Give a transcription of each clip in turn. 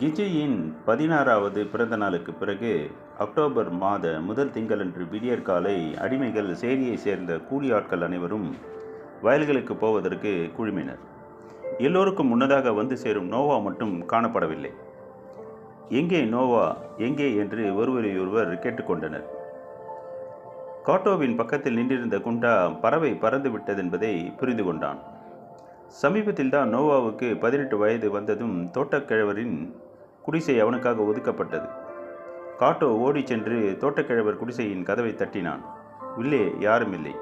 கிஜியின் பதினாறாவது பிறந்த நாளுக்கு பிறகு அக்டோபர் மாத முதல் திங்களன்று விடியற் காலை அடிமைகள் சேரியை சேர்ந்த கூலி ஆட்கள் அனைவரும் வயல்களுக்கு போவதற்கு குழுமினர். எல்லோருக்கும் முன்னதாக வந்து சேரும் நோவா மட்டும் காணப்படவில்லை. எங்கே நோவா எங்கே என்று ஒருவரை ஒருவர் கேட்டுக்கொண்டனர். காட்டோவின் பக்கத்தில் நின்றிருந்த குண்டா பறவை பறந்து விட்டதென்பதை புரிந்து கொண்டான். சமீபத்தில் தான் நோவாவுக்கு பதினெட்டு வயது வந்ததும் தோட்டக்கிழவரின் குடிசை அவனுக்காக ஒதுக்கப்பட்டது. காட்டோ ஓடிச் சென்று தோட்டக்கிழவர் குடிசையின் கதவை தட்டினான். உள்ளே யாரும் இல்லை.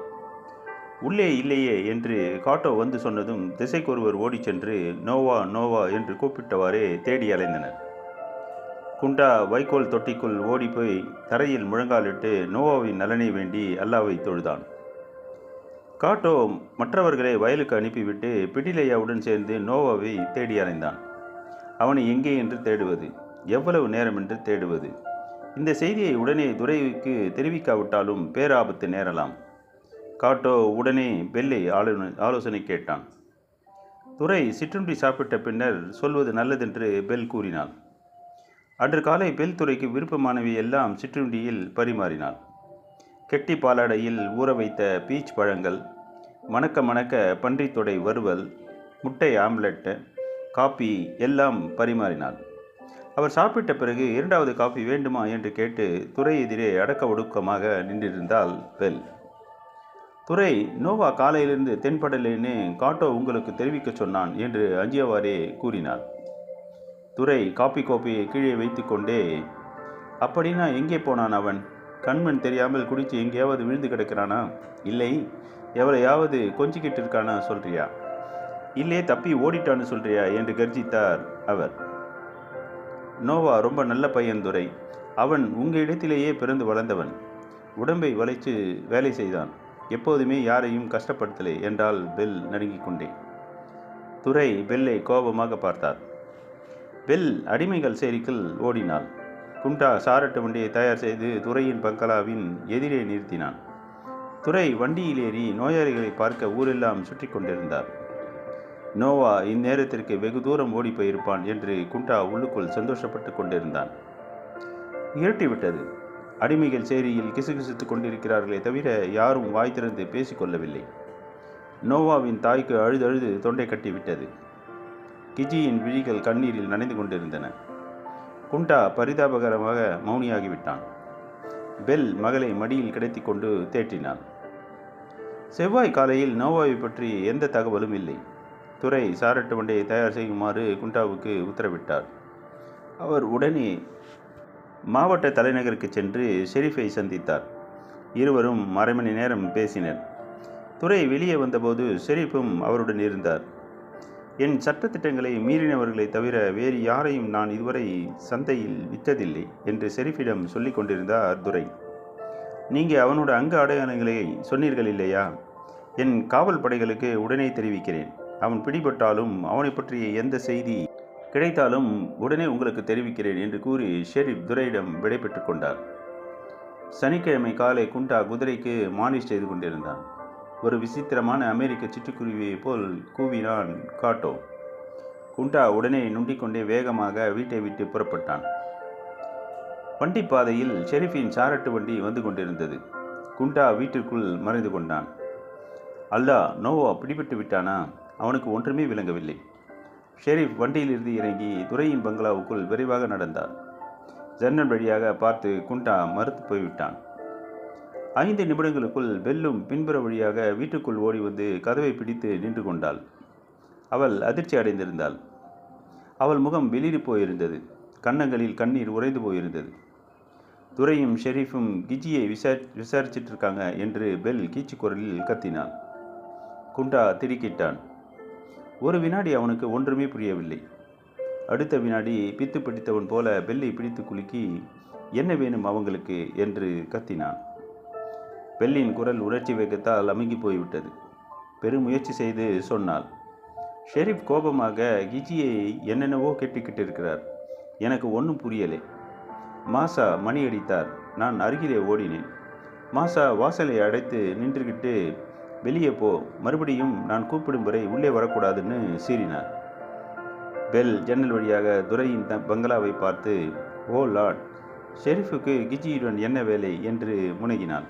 உள்ளே இல்லையே என்று காட்டோ வந்து சொன்னதும் திசைக்கொருவர் ஓடிச் சென்று நோவா நோவா என்று கூப்பிட்டவாறே தேடி அலைந்தனர். குண்டா வைக்கோல் தொட்டிக்குள் ஓடிப்போய் தரையில் முழங்காலிட்டு நோவாவின் நலனை வேண்டி அல்லாவை தொழுதான். காட்டோ மற்றவர்களை வயலுக்கு அனுப்பிவிட்டு பிடிலையாவுடன் சேர்ந்து நோவாவை தேடி அலைந்தான். அவனை எங்கே என்று தேடுவது? எவ்வளவு நேரம் என்று தேடுவது? இந்த செய்தியை உடனே துரைவுக்கு தெரிவிக்காவிட்டாலும் பேராபத்து நேரலாம். காட்டோ உடனே பெல்லை ஆலோ ஆலோசனை கேட்டான். துரை சிற்றுண்டி சாப்பிட்ட பின்னர் சொல்வது நல்லதென்று பெல் கூறினாள். அன்று காலை பெல் துறைக்கு விருப்பமானவை எல்லாம் சிற்றுண்டியில் பரிமாறினாள். கெட்டி பாலாடையில் ஊற வைத்த பீச் பழங்கள் மணக்க மணக்க பன்றித்தொடை வறுவல் முட்டை ஆம்லெட்டு காப்பி எல்லாம் பரிமாறினாள். அவர் சாப்பிட்ட பிறகு இரண்டாவது காஃபி வேண்டுமா என்று கேட்டு துறை எதிரே அடக்க ஒடுக்கமாக நின்றிருந்தால் பெல். துறை நோவா காலையிலிருந்து தென்படலேன்னு காட்டோ உங்களுக்கு தெரிவிக்க சொன்னான் என்று அஞ்சியவாறே கூறினார் துறை காப்பி கோப்பையை கீழே வைத்துக்கொண்டே அப்படின்னா எங்கே போனான் அவன்? கண்மண் தெரியாமல் குடித்து எங்கேயாவது விழுந்து கிடக்கிறானா? இல்லை எவரையாவது கொஞ்சிக்கிட்டு இருக்கானா? சொல்றியா? இல்லே தப்பி ஓடிட்டான்னு சொல்றியா? என்று கர்ஜித்தார் அவர். நோவா ரொம்ப நல்ல பையன் துரை. அவன் உங்கள் இடத்திலேயே பிறந்து வளர்ந்தவன். உடம்பை வளைச்சு வேலை செய்தான். எப்போதுமே யாரையும் கஷ்டப்படுத்தலை என்றால் பெல் நடுங்கிக் கொண்டேன் துரை பெல்லை கோபமாக பார்த்தார். பெல் அடிமைகள் சேரிக்குள் ஓடினாள். குண்டா சாரட்டு வண்டியை தயார் செய்து துறையின் பங்களாவின் எதிரே நிறுத்தினான். துறை வண்டியில் ஏறி நோயாளிகளை பார்க்க ஊரெல்லாம் சுற்றி கொண்டிருந்தார். நோவா இந்நேரத்திற்கு வெகு தூரம் ஓடி போயிருப்பான் என்று குண்டா உள்ளுக்குள் சந்தோஷப்பட்டு கொண்டிருந்தான். இருட்டிவிட்டது. அடிமைகள் சேரியில் கிசுகிசுத்துக் கொண்டிருக்கிறார்களே தவிர யாரும் வாய் திறந்து பேசிக்கொள்ளவில்லை நோவாவின் தாய்க்கு அழுதழுது தொண்டை கட்டிவிட்டது. கிஜியின் விழிகள் கண்ணீரில் நனைந்து கொண்டிருந்தன. குண்டா பரிதாபகரமாக மௌனியாகிவிட்டான். பெல் மகளை மடியில் கிடைத்தி கொண்டு தேற்றினான். செவ்வாய் காலையில் நோவாவை பற்றி எந்த தகவலும் இல்லை. துறை சாரட்டு வண்டியை தயார் செய்யுமாறு குண்டாவுக்கு உத்தரவிட்டார். அவர் உடனே மாவட்ட தலைநகருக்கு சென்று ஷெரீஃபை சந்தித்தார். இருவரும் அரை மணி நேரம் பேசினர். துறை வெளியே வந்தபோது ஷெரீஃபும் அவருடன் இருந்தார். என் சட்டத்திட்டங்களை மீறினவர்களை தவிர வேறு யாரையும் நான் இதுவரை சந்தையில் விற்றதில்லை என்று ஷெரீஃபிடம் சொல்லி கொண்டிருந்தார் துரை. நீங்கள் அவனோட அங்க அடையாளங்களை சொன்னீர்கள் இல்லையா? என் காவல் படைகளுக்கு உடனே தெரிவிக்கிறேன். அவன் பிடிபட்டாலும் அவனை பற்றிய எந்த செய்தி கிடைத்தாலும் உடனே உங்களுக்கு தெரிவிக்கிறேன் என்று கூறி ஷெரீப் துரையிடம் விடைபெற்று கொண்டார். சனிக்கிழமை காலை குண்டா குதிரைக்கு மாலிஷ் செய்து கொண்டிருந்தான். ஒரு விசித்திரமான அமெரிக்க சிட்டுக்குருவியைப் போல் கூவினான் காட்டோ. குண்டா உடனே நுண்டிக்கொண்டே வேகமாக வீட்டை விட்டு புறப்பட்டான். வண்டி பாதையில் ஷெரீஃபின் சாரட்டு வண்டி வந்து கொண்டிருந்தது. குண்டா வீட்டிற்குள் மறைந்து கொண்டான். அல்லா நோவா பிடிபட்டு விட்டானா? அவனுக்கு ஒன்றுமே விளங்கவில்லை. ஷெரீப் வண்டியிலிருந்து இறங்கி துரையின் பங்களாவுக்குள் விரைவாக நடந்தார். ஜன்னல் வழியாக பார்த்து குண்டா மறுத்து போய்விட்டான். ஐந்து நிமிடங்களுக்குள் பெல்லும் பின்புற வழியாக வீட்டுக்குள் ஓடி வந்து கதவை பிடித்து நின்று கொண்டாள். அவள் அதிர்ச்சி அடைந்திருந்தாள். அவள் முகம் வெளிரி போயிருந்தது. கன்னங்களில் கண்ணீர் உறைந்து போயிருந்தது. துரையும் ஷெரீஃபும் கிஜியை விசா விசாரிச்சிட்டு இருக்காங்க என்று பெல் கீச்சு குரலில் கத்தினான் குண்டா திடுக்கிட்டான். ஒரு வினாடி அவனுக்கு ஒன்றுமே புரியவில்லை. அடுத்த வினாடி பித்து பிடித்தவன் போல பெல்லை பிடித்து குலுக்கி என்ன வேணும் அவங்களுக்கு? என்று கத்தினான். பெல்லின் குரல் உணர்ச்சி வேகத்தால் அமுங்கி போய்விட்டது. பெருமுயற்சி செய்து சொன்னாள் ஷெரீப் கோபமாக கிஜியை என்னென்னவோ கேட்டுக்கிட்டு இருக்கிறார் எனக்கு ஒன்றும் புரியலை. மாசா மணி அடித்தார் நான் அருகிலே ஓடினேன். மாசா வாசலை அடைத்து நின்றுகிட்டு வெளியே போ. மறுபடியும் நான் கூப்பிடும் வரை உள்ளே வரக்கூடாதுன்னு சீறினார். பெல் ஜன்னல் வழியாக துரையின் த பங்களாவை பார்த்து ஓ லார்ட் ஷெரீஃபுக்கு கிஜியுடன் என்ன வேலை? என்று முனகினாள்.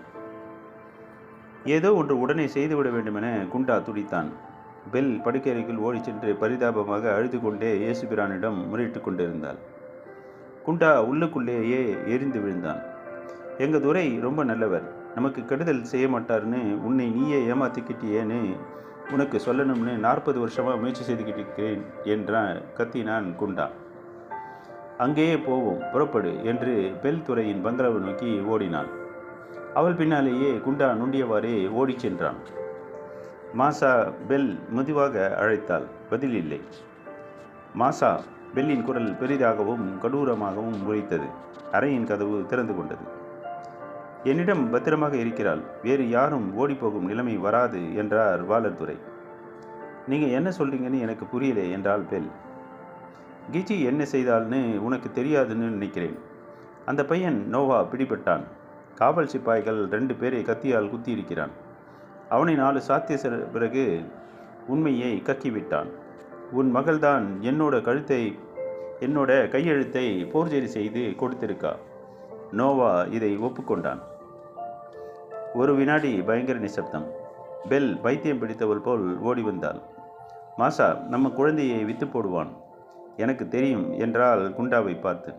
ஏதோ ஒன்று உடனே செய்துவிட வேண்டுமென குண்டா துடித்தான். பெல் படுக்கையறைக்குள் ஓடிச் சென்று பரிதாபமாக அழுது கொண்டே இயேசுபிரானிடம் முறையிட்டு கொண்டிருந்தாள். குண்டா உள்ளுக்குள்ளேயே எரிந்து விழுந்தான். எங்கள் துரை ரொம்ப நல்லவர். நமக்கு கெடுதல் செய்ய மாட்டார்னு உன்னை நீயே ஏமாத்திக்கிட்டியேன்னு உனக்கு சொல்லணும்னு நாற்பது வருஷமாக முயற்சி செய்துக்கிட்டு இருக்கிறேன் என்றான் கத்தினான் குண்டா. அங்கேயே போவோம் புறப்படு என்று பெல் துறையின் பங்களாவை நோக்கி ஓடினான் அவள் பின்னாலேயே குண்டா நுண்டியவாறே ஓடிச் சென்றான். மாசா பெல் மெதுவாக அழைத்தாள் பதில் இல்லை மாசா பெல்லின் குரல் பெரிதாகவும் கடூரமாகவும் உரைத்தது அறையின் கதவு திறந்து கொண்டது. என்னிடம் பத்திரமாக இருக்கிறாள். வேறு யாரும் ஓடிப்போகும் நிலைமை வராது என்றார் வாலர்துரை நீங்கள் என்ன சொல்றீங்கன்னு எனக்கு புரியலே என்றாள் பெல். கிஜி என்ன செய்தால்னு உனக்கு தெரியாதுன்னு நினைக்கிறேன். அந்த பையன் நோவா பிடிபட்டான். காவல் சிப்பாய்கள் ரெண்டு பேரை கத்தியால் குத்தியிருக்கிறான். அவனை நாலு சாத்திய பிறகு உண்மையை கக்கிவிட்டான். உன் மகள்தான் என்னோட கழுத்தை என்னோட கையெழுத்தை போர்ஜரி செய்து கொடுத்திருக்கா. நோவா இதை ஒப்புக்கொண்டான். ஒரு வினாடி பயங்கர நிசப்தம். பெல் பைத்தியம் பிடித்தவள் போல் ஓடி வந்தாள். மாசா நம்ம குழந்தையை வித்து போடுவான். எனக்கு தெரியும் என்றால் குண்டாவை பார்த்து.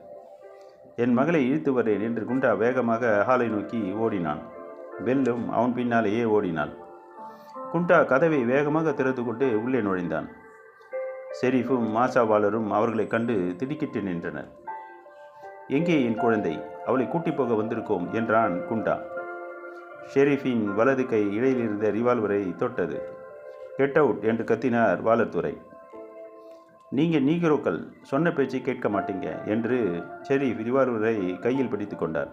என் மகளை இழுத்து வரேன் என்று குண்டா வேகமாக ஹாலை நோக்கி ஓடினான். பெல்லும் அவன் பின்னாலேயே ஓடினாள். குண்டா கதவை வேகமாக திறந்து கொண்டு உள்ளே நுழைந்தான். ஷெரீஃபும் மாசாவாளரும் அவர்களை கண்டு திடுக்கிட்டு நின்றனர். எங்கே என் குழந்தை? அவளை கூட்டிப் போக வந்திருக்கோம் என்றான் குண்டா. ஷெரீஃபின் வலது கை இடையில் இருந்த ரிவால்வரை தொட்டது. கெட் அவுட் என்று கத்தினார் வாலத்துறை நீங்கள் நீக்ரோக்கள் சொன்ன பேச்சை கேட்க மாட்டீங்க என்று ஷெரீஃப் ரிவால்வரை கையில் பிடித்து கொண்டார்.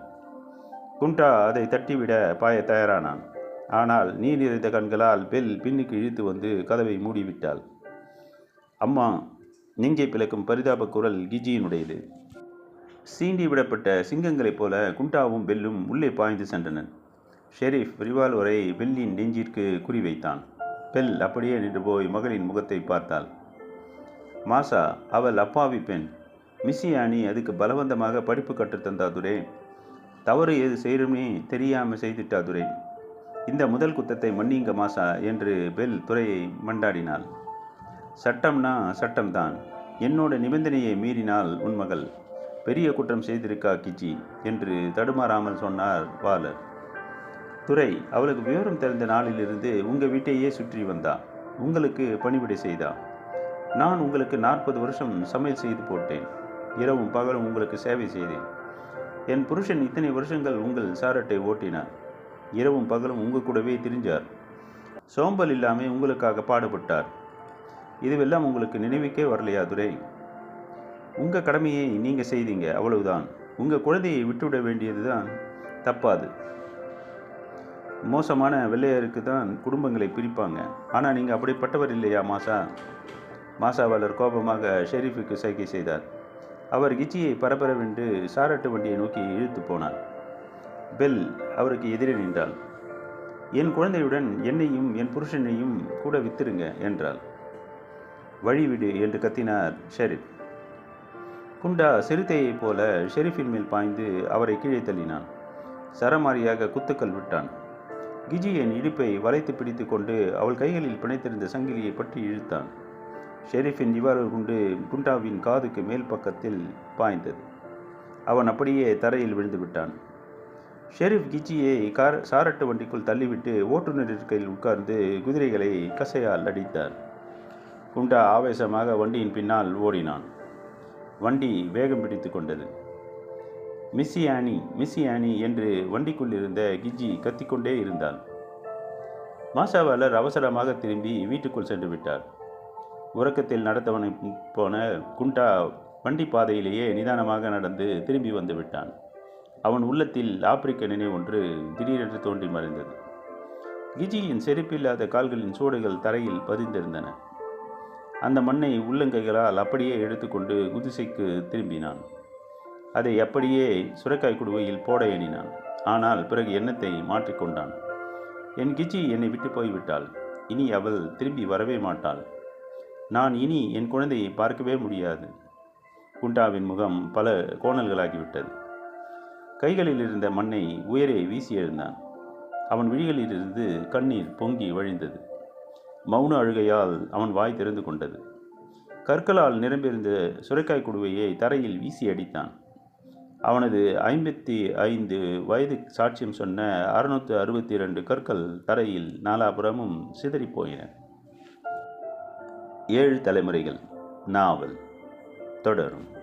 குண்டா அதை தட்டிவிட பாய தயாரானான். ஆனால் நீர் நிறைந்த கண்களால் பெல் பின்னுக்கு இழுத்து வந்து கதவை மூடிவிட்டாள். அம்மா நெஞ்சை பிளக்கும் பரிதாப குரல் கிஜியினுடையது. சீண்டி விடப்பட்ட சிங்கங்களைப் போல குண்டாவும் பெல்லும் உள்ளே பாய்ந்து சென்றனர் ஷெரீஃப் ரிவால்வரை பெல்லின் நெஞ்சிற்கு குறிவைத்தான் பெல் அப்படியே நின்று போய் மகளின் முகத்தை பார்த்தாள். மாசா அவள் அப்பாவி பெண் மிஸ்ஸியானி அதுக்கு பலவந்தமாக படிப்பு கற்றுத்தந்தா துரே தவறு எது செய்யணும்னே தெரியாமல் செய்துட்டா துரே இந்த முதல் குத்தத்தை மன்னிங்க மாசா என்று பெல் துறையை மண்டாடினாள். சட்டம்னா சட்டம்தான். என்னோட நிபந்தனையை மீறினால் உன் மகள். பெரிய குற்றம் செய்திருக்கா கிச்சி என்று தடுமாறாமல் சொன்னார் வாலர். துரை அவளுக்கு விவரம் தெரிந்த நாளிலிருந்து உங்கள் வீட்டையே சுற்றி வந்தா. உங்களுக்கு பணிவிடை செய்தா? நான் உங்களுக்கு நாற்பது வருஷம் சமையல் செய்து போட்டேன். இரவும் பகலும் உங்களுக்கு சேவை செய்தேன். என் புருஷன் இத்தனை வருஷங்கள் உங்கள் சாரட்டை ஓட்டினார். இரவும் பகலும் உங்கள் கூடவே திரிஞ்சார். சோம்பல் இல்லாமல் உங்களுக்காக பாடுபட்டார். இதுவெல்லாம் உங்களுக்கு நினைவுக்கே வரலையா துரை? உங்கள் கடமையை நீங்கள் செய்தீங்க அவ்வளவுதான். உங்கள் குழந்தையை விட்டுவிட வேண்டியது தான் தப்பாது. மோசமான வெள்ளையருக்கு தான் குடும்பங்களை பிரிப்பாங்க. ஆனால் நீங்கள் அப்படிப்பட்டவர் இல்லையா மாசா? மாசாவாளர் கோபமாக ஷெரீஃபுக்கு சைகை செய்தார். அவர் கிச்சியை பரபரவென்று சாரட்டு வண்டியை நோக்கி இழுத்து போனார். பெல் அவருக்கு எதிரே நின்றாள். என் குழந்தையுடன் என்னையும் என் புருஷனையும் கூட வித்துருங்க என்றாள். வழிவிடு என்று கத்தினார் ஷெரீஃப். குண்டா சிறுத்தையைப் போல ஷெரீஃபின் மேல் பாய்ந்து அவரை கீழே தள்ளினான். சரமாரியாக குத்துக்கள் விட்டான். கிஜியின் இடுப்பை வளைத்து பிடித்து கொண்டு அவள் கைகளில் பிணைத்திருந்த சங்கிலியை பற்றி இழுத்தான். ஷெரீஃபின் இவ்வாறு குண்டு குண்டாவின் காதுக்கு மேல் பக்கத்தில் பாய்ந்தது. அவன் அப்படியே தரையில் விழுந்து விட்டான். ஷெரீப் கிஜியை கார் சாரட்டு வண்டிக்குள் தள்ளிவிட்டு ஓட்டுநர் இருக்கையில் உட்கார்ந்து குதிரைகளை கசையால் அடித்தார். குண்டா ஆவேசமாக வண்டியின் பின்னால் ஓடினான். வண்டி வேகம் பிடித்து கொண்டது. மிஸ்ஸி ஆனி மிஸ்ஸி ஆனி என்று வண்டிக்குள் இருந்த கிஜி கத்திக்கொண்டே இருந்தாள். மாசாவாளர் அவசரமாக திரும்பி வீட்டுக்குள் சென்று விட்டார். உறக்கத்தில் நடத்தவனை போன குண்டா வண்டி பாதையிலேயே நிதானமாக நடந்து திரும்பி வந்து விட்டான். அவன் உள்ளத்தில் ஆப்பிரிக்க நினைவு ஒன்று திடீரென்று தோன்றி மறைந்தது. கிஜியின் செருப்பில்லாத கால்களின் சூடுகள் தரையில் பதிந்திருந்தன. அந்த மண்ணை உள்ளங்கைகளால் அப்படியே எடுத்துக்கொண்டு குதிசைக்கு திரும்பினான். அதை அப்படியே சுரைக்காய் குடுவையில் போட எண்ணினான். ஆனால் பிறகு எண்ணத்தை மாற்றிக்கொண்டான் என் கிச்சி என்னை விட்டு போய்விட்டாள். இனி அவள் திரும்பி வரவே மாட்டாள். நான் இனி என் குழந்தையை பார்க்கவே முடியாது குண்டாவின் முகம் பல கோணல்களாகிவிட்டது. கைகளில் இருந்த மண்ணை உயரே வீசி எழுந்தான். அவன் விழிகளிலிருந்து கண்ணீர் பொங்கி வழிந்தது. மௌன அழுகையால் அவன் வாய் திறந்து கொண்டது. கற்களால் நிரம்பியிருந்த சுரைக்காய் குடுவையை தரையில் வீசி அடித்தான். அவனது ஐம்பத்தி ஐந்து வயது சாட்சியம் சொன்ன அறுநூற்று அறுபத்தி இரண்டு கற்கள் தரையில் நாலாபுறமும் சிதறிப்போயின. ஏழு தலைமுறைகள். நாவல். தொடரும்.